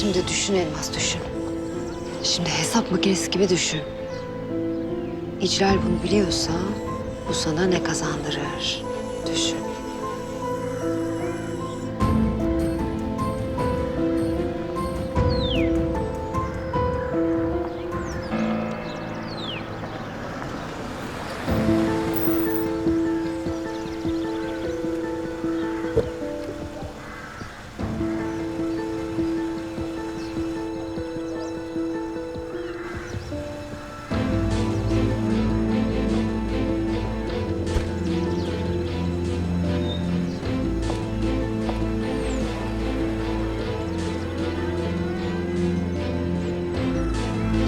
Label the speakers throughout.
Speaker 1: Şimdi düşün Elmas düşün. Şimdi hesap makinesi gibi düşün. İclal bunu biliyorsa bu sana ne kazandırır? Düşün.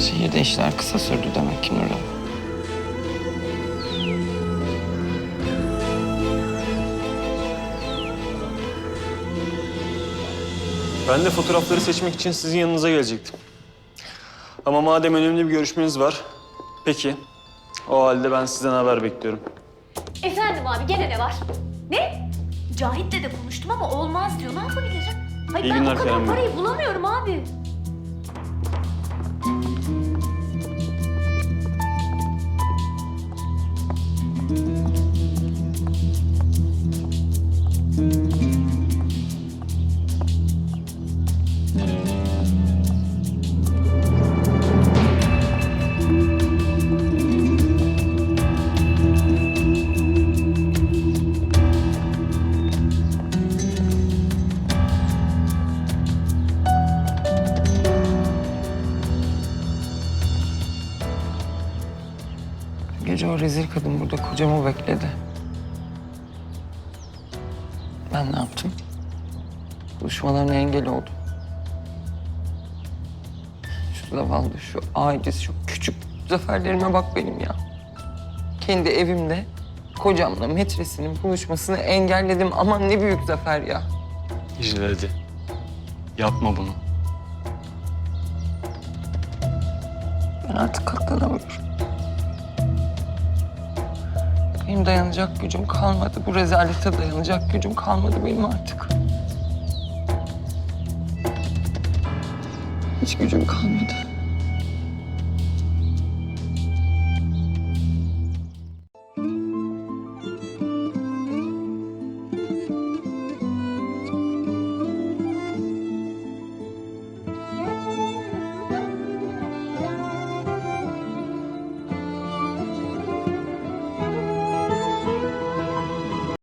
Speaker 2: Şehirde işler kısa sürdü demek ki Nurhan.
Speaker 3: Ben de fotoğrafları seçmek için sizin yanınıza gelecektim. Ama madem önemli bir görüşmeniz var, peki. O halde ben sizden haber bekliyorum.
Speaker 4: Efendim abi gene ne var? Ne? Cahit'le de konuştum ama olmaz diyor. Ne yapabilirim? Hayır
Speaker 3: İyi
Speaker 4: ben
Speaker 3: günler
Speaker 4: o kadar
Speaker 3: Kerem Bey.
Speaker 4: parayı bulamıyorum abi.
Speaker 2: Gece o rezil kadın burada kocamı bekledi. Ben ne yaptım? Buluşmalarına engel oldum. Şu zavallı, şu aciz, şu küçük zaferlerime bak benim ya. Kendi evimde kocamla metresinin buluşmasını engelledim. Aman ne büyük zafer ya.
Speaker 3: İclal hadi. Yapma bunu.
Speaker 2: Ben artık katlanamıyorum. Benim dayanacak gücüm kalmadı. Bu rezalete dayanacak gücüm kalmadı benim artık. Hiç gücüm kalmadı.